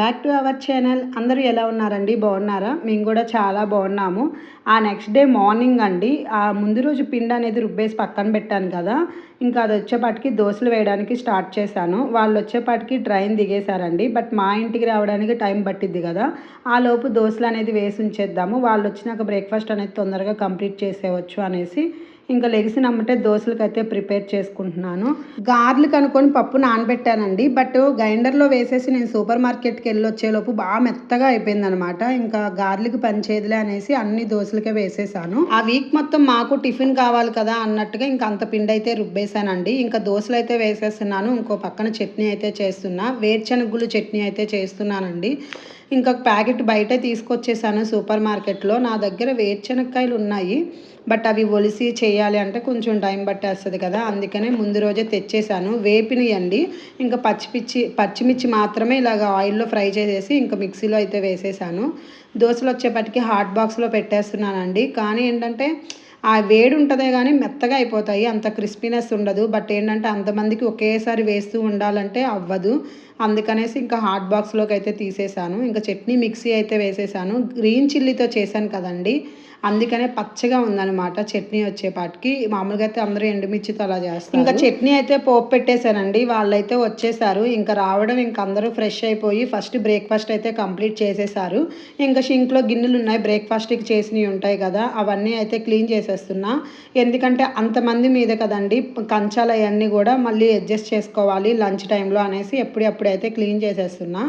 Back to our channel అందరూ ఎలా ఉన్నారండి? బాగున్నారా? మేము కూడా చాలా బాగున్నాము. ఆ నెక్స్ట్ డే మార్నింగ్ అండి. ఆ ముందు రోజు పిండి అనేది రుబ్బేసి పక్కన పెట్టాను కదా. ఇంకా అది వచ్చేపాటికి దోశలు వేయడానికి స్టార్ట్ చేశాను. వాళ్ళు వచ్చేపాటికి ట్రైన్ దిగేశారండి. బట్ మా ఇంటికి రావడానికి టైం పట్టిద్ది కదా. ఆ లోపు దోశలు అనేది వేసి ఉంచేద్దాము. వాళ్ళు వచ్చినాక బ్రేక్ఫాస్ట్ అనేది తొందరగా కంప్లీట్ చేసేవచ్చు అనేసి ఇంకా లెగిసిన అమ్మటే దోశలకి అయితే ప్రిపేర్ చేసుకుంటున్నాను. గార్లు అనుకొని పప్పు నానబెట్టానండి. బట్ గ్రైండర్లో వేసేసి నేను సూపర్ మార్కెట్కి వెళ్ళి వచ్చేలోపు బాగా మెత్తగా అయిపోయిందనమాట. ఇంకా గార్లికి పనిచేదిలే అనేసి అన్ని దోశలకే వేసేసాను. ఆ వీక్ మొత్తం మాకు టిఫిన్ కావాలి కదా అన్నట్టుగా ఇంకా అంత పిండి అయితే రుబ్బేశానండి. ఇంకా దోశలు అయితే వేసేస్తున్నాను. ఇంకో పక్కన చట్నీ అయితే చేస్తున్నా. వేరుశనగులు చట్నీ అయితే చేస్తున్నానండి. ఇంకా ప్యాకెట్ బయట తీసుకొచ్చేసాను సూపర్ మార్కెట్లో. నా దగ్గర వేరుశనక్కాయలు ఉన్నాయి. బట్ అవి ఒలిసి చేయాలి అంటే కొంచెం టైం పట్టేస్తుంది కదా. అందుకనే ముందు రోజే తెచ్చేసాను. వేపినియండి. ఇంకా పచ్చిపిచ్చి పచ్చిమిర్చి మాత్రమే ఇలాగ ఆయిల్లో ఫ్రై చేసేసి ఇంకా మిక్సీలో అయితే వేసేసాను. దోశలు వచ్చేపటికి హాట్ బాక్స్లో పెట్టేస్తున్నానండి. కానీ ఏంటంటే ఆ వేడి ఉంటుందే కానీ మెత్తగా అయిపోతాయి. అంత క్రిస్పీనెస్ ఉండదు. బట్ ఏంటంటే అంతమందికి ఒకేసారి వేస్తూ ఉండాలంటే అవ్వదు. అందుకనేసి ఇంకా హాట్ బాక్స్లోకి అయితే తీసేసాను. ఇంకా చట్నీ మిక్సీ అయితే వేసేసాను. గ్రీన్ చిల్లీతో చేశాను కదండి. అందుకనే పచ్చగా ఉందన్నమాట చట్నీ వచ్చేపాటికి మామూలుగా అయితే అందరూ ఎండుమిర్చితో అలా చేస్తారు. ఇంకా చట్నీ అయితే పోపు పెట్టేశానండి. వాళ్ళైతే వచ్చేసారు. ఇంకా రావడం ఇంకా అందరూ ఫ్రెష్ అయిపోయి ఫస్ట్ బ్రేక్ఫాస్ట్ అయితే కంప్లీట్ చేసేసారు. ఇంకా షింక్లో గిన్నెలు ఉన్నాయి. బ్రేక్ఫాస్ట్కి చేసినవి ఉంటాయి కదా అవన్నీ అయితే క్లీన్ చేసేస్తున్నా. ఎందుకంటే అంతమంది మీద కదండి. కంచాలు అవన్నీ కూడా మళ్ళీ అడ్జస్ట్ చేసుకోవాలి లంచ్ టైంలో అనేసి ఎప్పుడప్పుడు అయితే క్లీన్ చేసేస్తున్నా.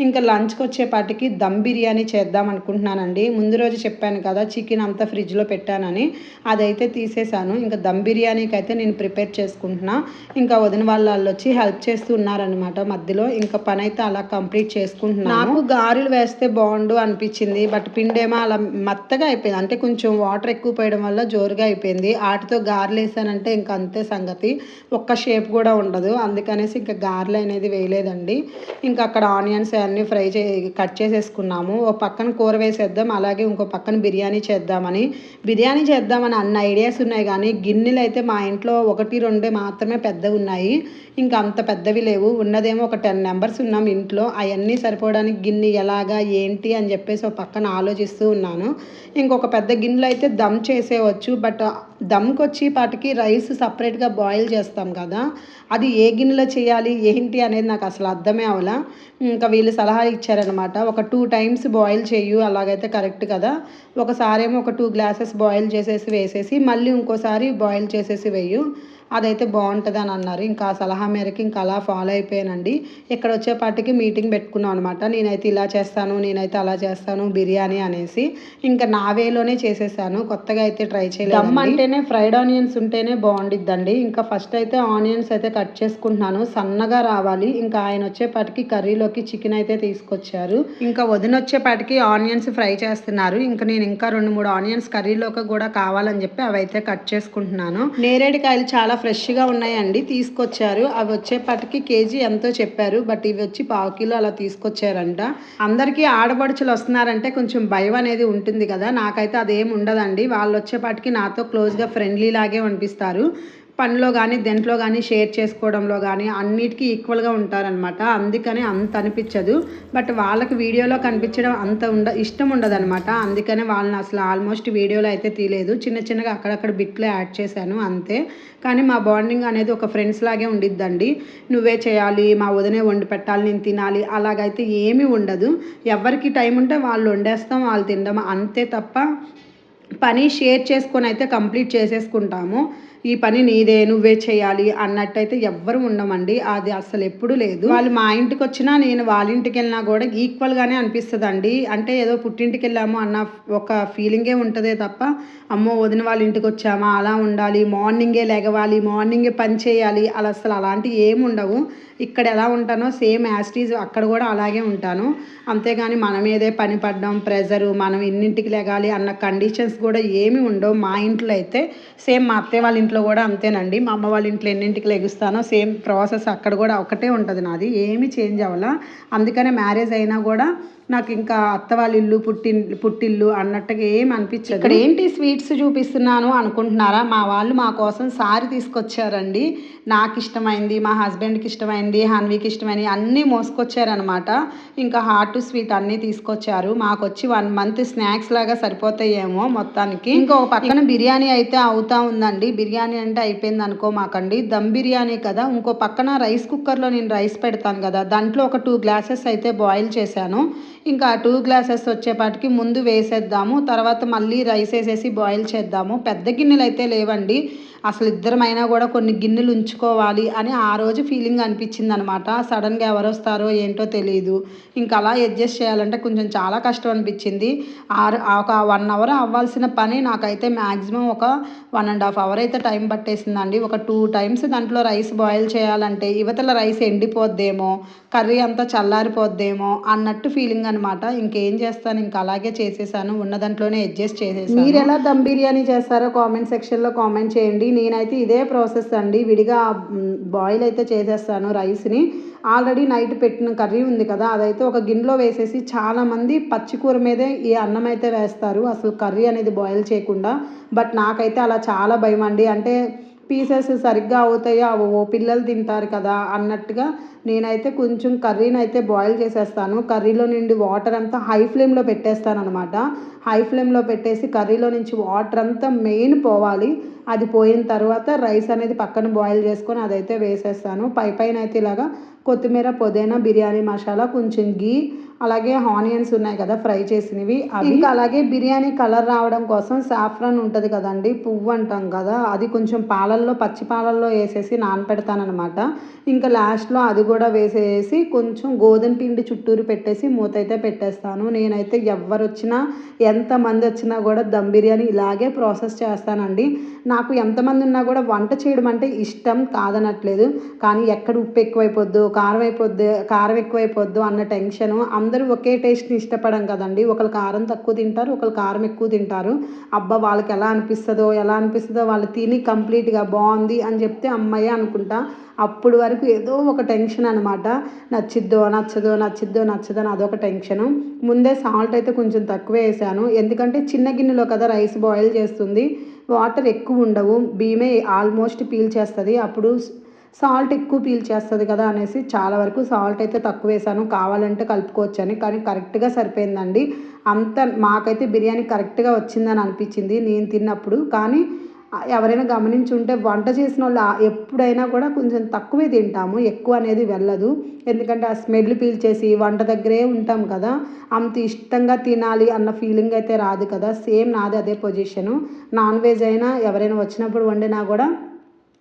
ఇంకా లంచ్కి వచ్చేపాటికి దమ్ బిర్యానీ చేద్దాం అనుకుంటున్నానండి ముందు రోజు చెప్పాను కదా చికెన్ అంతా ఫ్రిడ్జ్లో పెట్టానని. అదైతే తీసేసాను ఇంకా దమ్ బిర్యానీకి అయితే నేను ప్రిపేర్ చేసుకుంటున్నా. ఇంకా వదిన వాళ్ళు వాళ్ళు వచ్చి హెల్ప్ చేస్తూ ఉన్నారనమాట మధ్యలో. ఇంకా పని అయితే అలా కంప్లీట్ చేసుకుంటున్నాను. నాకు గారెలు వేస్తే బాగుండు అనిపించింది. బట్ పిండేమో అలా మెత్తగా అయిపోయింది. అంటే కొంచెం వాటర్ ఎక్కువ పోయడం వల్ల జోరుగా అయిపోయింది. వాటితో గారెలు వేసానంటే ఇంకా అంతే సంగతి. ఒక్క షేప్ కూడా ఉండదు. అందుకనేసి ఇంకా గారెలు అనేది వేయలేదండి. ఇంకా అక్కడ ఆనియన్స్ అన్నీ ఫ్రై చే కట్ చేసేసుకున్నాము. ఒక పక్కన కూర వేసేద్దాం అలాగే ఇంకో పక్కన బిర్యానీ చేద్దామని. బిర్యానీ చేద్దామని అన్న ఐడియాస్ ఉన్నాయి కానీ గిన్నెలు అయితే మా ఇంట్లో ఒకటి రెండు మాత్రమే పెద్దవి ఉన్నాయి. ఇంకా అంత పెద్దవి లేవు. ఉన్నదేమో ఒక టెన్ మెంబర్స్ ఉన్నాం ఇంట్లో. అవన్నీ సరిపోవడానికి గిన్నె ఎలాగా ఏంటి అని చెప్పేసి ఒక పక్కన ఆలోచిస్తూ ఉన్నాను. ఇంకొక పెద్ద గిన్నెలు అయితే దమ్ చేసేవచ్చు బట్ దమ్కి వచ్చి పాటికి రైస్ సపరేట్గా బాయిల్ చేస్తాం కదా అది ఏ గిన్నెలో చేయాలి ఏంటి అనేది నాకు అసలు అర్థమే అవలా. ఇంకా వీళ్ళు సలహా ఇచ్చారనమాట ఒక టూ టైమ్స్ బాయిల్ చేయు అలాగైతే కరెక్ట్ కదా. ఒకసారి ఏమో ఒక టూ గ్లాసెస్ బాయిల్ చేసేసి వేసేసి మళ్ళీ ఇంకోసారి బాయిల్ చేసేసి వేయు. అదైతే బాగుంటుంది అని అన్నారు ఇంకా ఆ సలహా మేరకు ఇంకా అలా ఫాలో అయిపోయానండి. ఇక్కడ వచ్చేపాటికి మీటింగ్ పెట్టుకున్నాం అనమాట నేనైతే ఇలా చేస్తాను నేనైతే అలా చేస్తాను బిర్యానీ అనేసి ఇంకా నా వేలోనే చేసేసాను. కొత్తగా అయితే ట్రై చేయలేదు దమ్ అంటేనే ఫ్రైడ్ ఆనియన్స్ ఉంటేనే బాగుండిద్దండి. ఇంకా ఫస్ట్ అయితే ఆనియన్స్ అయితే కట్ చేసుకుంటున్నాను. సన్నగా రావాలి. ఇంకా ఆయన వచ్చేపాటికి కర్రీలోకి చికెన్ అయితే తీసుకొచ్చారు. ఇంకా వదిన వచ్చేపాటికి ఆనియన్స్ ఫ్రై చేస్తున్నారు. ఇంకా నేను ఇంకా రెండు మూడు ఆనియన్స్ కర్రీలోకి కూడా కావాలని చెప్పి అవి అయితే కట్ చేసుకుంటున్నాను. నేరేడుకాయలు చాలా ఫ్రెష్గా ఉన్నాయండి తీసుకొచ్చారు. అవి వచ్చేపాటికి కేజీ ఎంతో చెప్పారు బట్ ఇవి వచ్చి పావు కిలో అలా తీసుకొచ్చారంట. అందరికీ ఆడపడుచులు వస్తున్నారంటే కొంచెం భయం అనేది ఉంటుంది కదా. నాకైతే అదేం ఉండదండి. వాళ్ళు వచ్చేపాటికి నాతో క్లోజ్గా ఫ్రెండ్లీ లాగే అనిపిస్తారు. పనిలో కానీ దేంట్లో కానీ షేర్ చేసుకోవడంలో కానీ అన్నిటికీ ఈక్వల్గా ఉంటారనమాట అందుకనే అంత అనిపించదు. బట్ వాళ్ళకి వీడియోలో కనిపించడం అంత ఉండ ఇష్టం ఉండదనమాట అందుకనే వాళ్ళని అసలు ఆల్మోస్ట్ వీడియోలో అయితే తీయలేదు. చిన్న చిన్నగా అక్కడక్కడ బిట్లో యాడ్ చేశాను అంతే. కానీ మా బాండింగ్ అనేది ఒక ఫ్రెండ్స్ లాగే ఉండిద్దండి. నువ్వే చేయాలి మా వదినే వండి పెట్టాలి నేను తినాలి అలాగైతే ఏమీ ఉండదు. ఎవరికి టైం ఉంటే వాళ్ళు వండేస్తాం వాళ్ళు తినడం అంతే తప్ప పని షేర్ చేసుకొని అయితే కంప్లీట్ చేసేసుకుంటాము. ఈ పని నీదే నువ్వే చేయాలి అన్నట్టయితే ఎవ్వరు ఉండమండి. అది అసలు ఎప్పుడు లేదు. వాళ్ళు మా ఇంటికి వచ్చినా నేను వాళ్ళ ఇంటికి వెళ్ళినా కూడా ఈక్వల్గానే అనిపిస్తుందండి. అంటే ఏదో పుట్టింటికి వెళ్ళాము అన్న ఒక ఫీలింగే ఉంటుందే తప్ప అమ్మో వదిన వాళ్ళ ఇంటికి వచ్చామా అలా ఉండాలి మార్నింగే లెగవాలి మార్నింగే పని చేయాలి అలా అసలు అలాంటివి ఏమి ఉండవు ఇక్కడ ఎలా ఉంటానో సేమ్ యాస్టీజ్ అక్కడ కూడా అలాగే ఉంటాను. అంతేగాని మన మీదే పని పడడం ప్రెజరు మనం ఇన్నింటికి లెగాలి అన్న కండిషన్స్ కూడా ఏమి ఉండవు. మా ఇంట్లో అయితే సేమ్ మా అత్తయ్య వాళ్ళ ఇంట్లో కూడా అంతేనండి. మా అమ్మ వాళ్ళ ఇంట్లో ఎన్నింటికి లెగుస్తానో సేమ్ ప్రాసెస్ అక్కడ కూడా ఒకటే ఉంటుంది నాది. ఏమి చేంజ్ అవ్వాల. అందుకనే మ్యారేజ్ అయినా కూడా నాకు ఇంకా అత్త వాళ్ళ ఇల్లు పుట్టి పుట్టిల్లు అన్నట్టుగా ఏం అనిపించదు. ఇక్కడ ఏంటి స్వీట్స్ చూపిస్తున్నాను అనుకుంటున్నారా? మా వాళ్ళు మా కోసం సారీ తీసుకొచ్చారండి. నాకు ఇష్టమైంది మా హస్బెండ్కి ఇష్టమైంది హన్వీకి ఇష్టమైనవి అన్నీ మోసుకొచ్చారనమాట ఇంకా హాట్ స్వీట్ అన్నీ తీసుకొచ్చారు. మాకు వచ్చి వన్ మంత్ స్నాక్స్ లాగా సరిపోతాయేమో మొత్తానికి. ఇంకో పక్కన బిర్యానీ అయితే అవుతా ఉందండి. బిర్యానీ అంటే అయిపోయింది అనుకో మాకండి. దమ్ బిర్యానీ కదా. ఇంకో పక్కన రైస్ కుక్కర్లో నేను రైస్ పెడతాను కదా. దాంట్లో ఒక టూ గ్లాసెస్ అయితే బాయిల్ చేశాను. ఇంకా టూ గ్లాసెస్ వచ్చేపాటికి ముందు వేసేద్దాము. తర్వాత మళ్ళీ రైస్ వేసేసి బాయిల్ చేద్దాము. పెద్ద గిన్నెలు అయితే లేవండి. అసలు ఇద్దరమైనా కూడా కొన్ని గిన్నెలు ఉంచుకోవాలి అని ఆ రోజు ఫీలింగ్ అనిపించింది అనమాట సడన్గా ఎవరు వస్తారో ఏంటో తెలియదు ఇంకా అలా అడ్జస్ట్ చేయాలంటే కొంచెం చాలా కష్టం అనిపించింది. ఆరు ఒక వన్ అవర్ అవ్వాల్సిన పని నాకైతే మ్యాక్సిమం ఒక వన్ అండ్ హాఫ్ అవర్ అయితే టైం పట్టేసిందండి. ఒక టూ టైమ్స్ దాంట్లో రైస్ బాయిల్ చేయాలంటే యువతల రైస్ ఎండిపోద్దేమో కర్రీ అంతా చల్లారిపోద్దేమో అన్నట్టు ఫీలింగ్ అనమాట ఇంకేం చేస్తాను? ఇంకా అలాగే చేసేసాను. ఉన్న దాంట్లోనే అడ్జస్ట్ చేసేసాను. మీరు ఎలా దమ్ బిర్యానీ చేస్తారో కామెంట్ సెక్షన్లో కామెంట్ చేయండి. నేనైతే ఇదే ప్రాసెస్ అండి. విడిగా బాయిల్ అయితే చేసేస్తాను రైస్ని. ఆల్రెడీ నైట్ పెట్టిన కర్రీ ఉంది కదా అదైతే ఒక గిన్నెలో వేసేసి చాలామంది పచ్చికూర మీదే ఈ అన్నం అయితే వేస్తారు. అసలు కర్రీ అనేది బాయిల్ చేయకుండా. బట్ నాకైతే అలా చాలా భయం అండి. అంటే పీసెస్ సరిగ్గా అవుతాయో అవో పిల్లలు తింటారు కదా అన్నట్టుగా నేనైతే కొంచెం కర్రీని అయితే బాయిల్ చేసేస్తాను. కర్రీలో నుండి వాటర్ అంతా హై ఫ్లేమ్లో పెట్టేస్తాను అనమాట హై ఫ్లేమ్లో పెట్టేసి కర్రీలో నుంచి వాటర్ అంతా మెయిన్ పోవాలి. అది పోయిన తర్వాత రైస్ అనేది పక్కన బాయిల్ చేసుకొని అదైతే వేసేస్తాను. పై పైన అయితే ఇలాగా కొత్తిమీర పుదీనా బిర్యానీ మసాలా కొంచెం గీ అలాగే ఆనియన్స్ ఉన్నాయి కదా ఫ్రై చేసినవి. ఇంకా అలాగే బిర్యానీ కలర్ రావడం కోసం సాఫ్రాన్ ఉంటుంది కదండి పువ్వు అంటాం కదా అది కొంచెం పాలల్లో పచ్చి పాలల్లో వేసేసి నానపెడతానమాట ఇంకా లాస్ట్లో అది కూడా వేసేసి కొంచెం గోధుమ పిండి చుట్టూరు పెట్టేసి మూత అయితే పెట్టేస్తాను. నేనైతే ఎవరు వచ్చినా ఎంతమంది వచ్చినా కూడా దమ్ బిర్యానీ ఇలాగే ప్రాసెస్ చేస్తానండి. నాకు ఎంతమంది ఉన్నా కూడా వంట చేయడం అంటే ఇష్టం కాదనట్లేదు. కానీ ఎక్కడ ఉప్పు ఎక్కువైపోద్దు కారం అయిపోద్దు కారం ఎక్కువైపోద్దు అన్న టెన్షను అందరూ ఒకే టేస్ట్ని ఇష్టపడం కదండి. ఒకరు కారం తక్కువ తింటారు ఒకరు కారం ఎక్కువ తింటారు. అబ్బా వాళ్ళకి ఎలా అనిపిస్తుందో ఎలా అనిపిస్తుందో వాళ్ళు తిని కంప్లీట్గా బాగుంది అని చెప్తే అమ్మాయి అనుకుంటా. అప్పుడు వరకు ఏదో ఒక టెన్షన్ అనమాట నచ్చిద్దో నచ్చదో నచ్చిద్దో నచ్చదో అని అదొక టెన్షను. ముందే సాల్ట్ అయితే కొంచెం తక్కువ వేసాను. ఎందుకంటే చిన్న గిన్నెలో కదా రైస్ బాయిల్ చేస్తుంది. వాటర్ ఎక్కువ ఉండవు. బియ్యమే ఆల్మోస్ట్ పీల్ చేస్తుంది. అప్పుడు సాల్ట్ ఎక్కువ పీల్ చేస్తుంది కదా అనేసి చాలా వరకు సాల్ట్ అయితే తక్కువ వేసాను. కావాలంటే కలుపుకోవచ్చు అని. కానీ కరెక్ట్గా సరిపోయిందండి. అంత మాకైతే బిర్యానీ కరెక్ట్గా వచ్చిందని అనిపించింది. నేను తిన్నప్పుడు. కానీ ఎవరైనా గమనించి ఉంటే వంట చేసిన వాళ్ళు ఎప్పుడైనా కూడా కొంచెం తక్కువే తింటాము ఎక్కువ అనేది వెళ్ళదు. ఎందుకంటే ఆ స్మెల్ పీల్చేసి వంట దగ్గరే ఉంటాం కదా అంత ఇష్టంగా తినాలి అన్న ఫీలింగ్ అయితే రాదు కదా. సేమ్ నాది అదే పొజిషను. నాన్ వెజ్ అయినా ఎవరైనా వచ్చినప్పుడు వండినా కూడా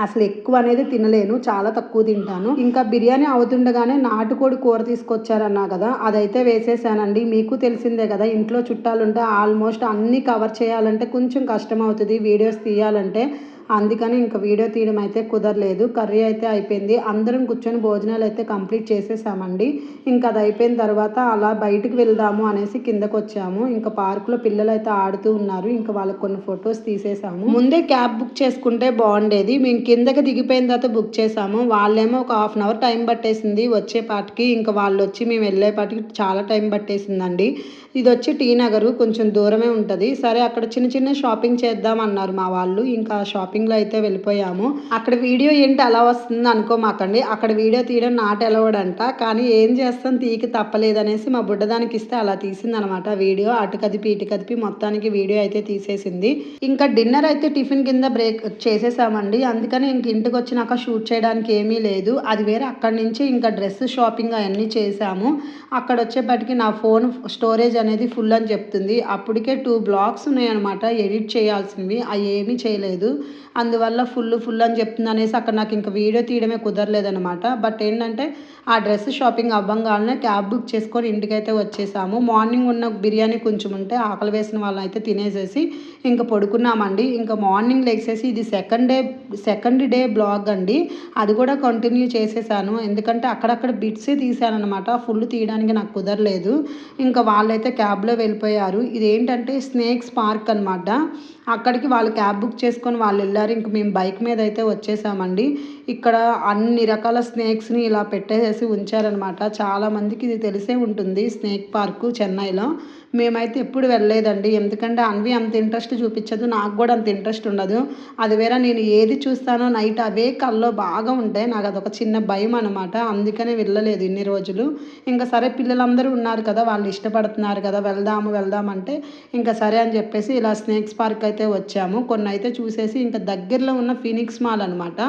అసలు ఎక్కువ అనేది తినలేను చాలా తక్కువ తింటాను. ఇంకా బిర్యానీ అవుతుండగానే నాటుకోడి కూర తీసుకొచ్చారన్నా కదా అదైతే వేసేసానండి. మీకు తెలిసిందే కదా ఇంట్లో చుట్టాలు ఉంటే ఆల్మోస్ట్ అన్నీ కవర్ చేయాలంటే కొంచెం కష్టం అవుతుంది వీడియోస్ తీయాలంటే అందుకని ఇంకా వీడియో తీయడం అయితే కుదరలేదు. కర్రీ అయితే అయిపోయింది. అందరం కూర్చొని భోజనాలు అయితే కంప్లీట్ చేసేసామండి. ఇంకా అది అయిపోయిన తర్వాత అలా బయటకు వెళ్దాము అనేసి కిందకు వచ్చాము ఇంకా పార్కులో పిల్లలు అయితే ఆడుతూ ఉన్నారు. ఇంకా వాళ్ళకి కొన్ని ఫొటోస్ తీసేసాము. ముందే క్యాబ్ బుక్ చేసుకుంటే బాగుండేది. మేము కిందకి దిగిపోయిన తర్వాత బుక్ చేసాము. వాళ్ళేమో ఒక హాఫ్ అన్ అవర్ టైం పట్టేసింది వచ్చేపాటికి ఇంకా వాళ్ళు వచ్చి మేము వెళ్ళేపాటికి చాలా టైం పట్టేసిందండి. ఇది వచ్చి టీ నగరు కొంచెం దూరమే ఉంటుంది. సరే అక్కడ చిన్న చిన్న షాపింగ్ చేద్దాం అన్నారు మా వాళ్ళు. ఇంకా షాపింగ్ షాపింగ్లో అయితే వెళ్ళిపోయాము. అక్కడ వీడియో ఏంటి అలా వస్తుంది అనుకోమాకండి అక్కడ వీడియో తీయడం నాట్ ఎలవడంట కానీ ఏం చేస్తాం? తీకి తప్పలేదనేసి మా బుడ్డదానికి ఇస్తే అలా తీసిందనమాట వీడియో. అటు కదిపి ఇటు కదిపి మొత్తానికి వీడియో అయితే తీసేసింది. ఇంకా డిన్నర్ అయితే టిఫిన్ కింద బ్రేక్ చేసేసామండి. అందుకని ఇంక ఇంటికి వచ్చినాక షూట్ చేయడానికి ఏమీ లేదు. అది వేరే అక్కడి నుంచి ఇంకా డ్రెస్ షాపింగ్ అవన్నీ చేసాము. అక్కడ వచ్చేపటికి నా ఫోన్ స్టోరేజ్ అనేది ఫుల్ అని చెప్తుంది. అప్పటికే టూ బ్లాగ్స్ ఉన్నాయన్నమాట. ఎడిట్ చేయాల్సినవి. అవి ఏమీ చేయలేదు. అందువల్ల ఫుల్ ఫుల్ అని చెప్తుంది అనేసి అక్కడ నాకు ఇంకా వీడియో తీయడమే కుదరలేదనమాట బట్ ఏంటంటే ఆ డ్రెస్ షాపింగ్ అవ్వంగానే క్యాబ్ బుక్ చేసుకొని ఇంటికైతే వచ్చేసాము. మార్నింగ్ ఉన్న బిర్యానీ కొంచెం ఉంటే ఆకలి వేసిన వాళ్ళని అయితే తినేసేసి ఇంకా పడుకున్నామండి. ఇంకా మార్నింగ్ లెగ్సేసి ఇది second day second day blog అండి. అది కూడా కంటిన్యూ చేసేసాను. ఎందుకంటే అక్కడక్కడ బిట్సే తీసానమాట ఫుల్ తీయడానికి నాకు కుదరలేదు. ఇంకా వాళ్ళైతే క్యాబ్లో వెళ్ళిపోయారు. ఇది ఏంటంటే స్నేక్స్ పార్క్ అనమాట అక్కడికి వాళ్ళు క్యాబ్ బుక్ చేసుకొని వాళ్ళు వెళ్ళారు. ఇంక మేము బైక్ మీద అయితే వచ్చేసామండి. ఇక్కడ అన్ని రకాల స్నేక్స్ని ఇలా పెట్టేసేసి ఉంచారనమాట చాలామందికి ఇది తెలిసే ఉంటుంది. స్నేక్ పార్కు చెన్నైలో. మేమైతే ఎప్పుడు వెళ్ళలేదండి. ఎందుకంటే అన్వి అంత ఇంట్రెస్ట్ చూపించదు నాకు కూడా అంత ఇంట్రెస్ట్ ఉండదు. అది వేరే నేను ఏది చూస్తానో నైట్ అవే కల్లో బాగా ఉంటాయి. నాకు అదొక చిన్న భయం అనమాట అందుకనే వెళ్ళలేదు ఇన్ని రోజులు. ఇంకా సరే పిల్లలందరూ ఉన్నారు కదా వాళ్ళు ఇష్టపడుతున్నారు కదా వెళ్దాము వెళ్దామంటే ఇంకా సరే అని చెప్పేసి ఇలా స్నేక్స్ పార్క్ అయితే వచ్చాము. కొన్ని అయితే చూసేసి ఇంకా దగ్గరలో ఉన్న ఫినిక్స్ మాల్ అనమాట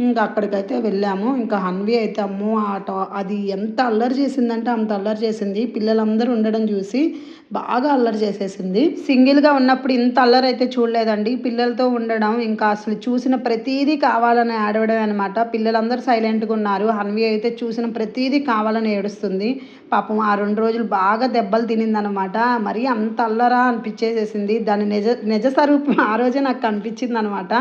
ఇంకా అక్కడికైతే వెళ్ళాము. ఇంకా హన్వి అయితే అమ్మో ఆటో అది ఎంత అల్లరి చేసిందంటే అంత అల్లరి చేసింది. పిల్లలందరూ ఉండడం చూసి బాగా అల్లరి చేసేసింది. సింగిల్గా ఉన్నప్పుడు ఇంత అల్లరి అయితే చూడలేదండి. పిల్లలతో ఉండడం ఇంకా అసలు చూసిన ప్రతీదీ కావాలని ఏడవడం అనమాట పిల్లలందరూ సైలెంట్గా ఉన్నారు. హన్వి అయితే చూసిన ప్రతీది కావాలని ఏడుస్తుంది. పాపం ఆ రెండు రోజులు బాగా దెబ్బలు తినిందనమాట మరి అంత అల్లరా అనిపించేసేసింది. దాని నిజ నిజ స్వరూపం ఆ రోజే నాకు కనిపించింది అనమాట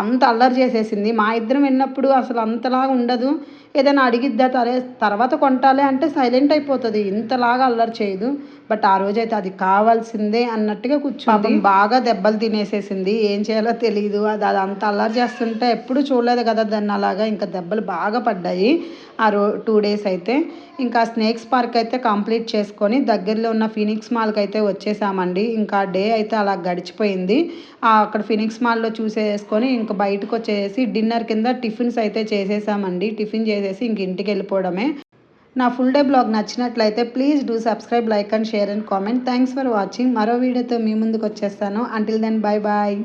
అంత అల్లరి చేసేసింది. మా ఇద్దరం విన్నప్పుడు అసలు అంతలా ఉండదు. ఏదైనా అడిగిద్దా తరే తర్వాత కొంటాలే అంటే సైలెంట్ అయిపోతుంది. ఇంతలాగా అల్లరి చేయదు. బట్ ఆ రోజైతే అది కావాల్సిందే అన్నట్టుగా కూర్చోండి బాగా దెబ్బలు తినేసేసింది. ఏం చేయాలో తెలియదు అది అది అంత అల్లరి చేస్తుంటే ఎప్పుడు చూడలేదు కదా దాన్ని అలాగా. ఇంకా దెబ్బలు బాగా పడ్డాయి. ఆ రో టూ డేస్ అయితే. ఇంకా స్నేక్స్ పార్క్ అయితే కంప్లీట్ చేసుకొని దగ్గరలో ఉన్న ఫినిక్స్ మాల్కి అయితే వచ్చేసామండి. ఇంకా డే అయితే అలా గడిచిపోయింది. అక్కడ ఫినిక్స్ మాల్లో చూసేసుకొని ఇంకా బయటకు వచ్చేసి డిన్నర్ కింద టిఫిన్స్ అయితే చేసేసామండి. టిఫిన్ చేసేసి ఇంక ఇంటికి వెళ్ళిపోవడమే. నా ఫుల్ డే బ్లాగ్ నచ్చినట్లయితే please do subscribe like and share and comment. Thanks for watching. మరో వీడియోతో మీ ముందుకు వచ్చేస్తాను. Until then bye bye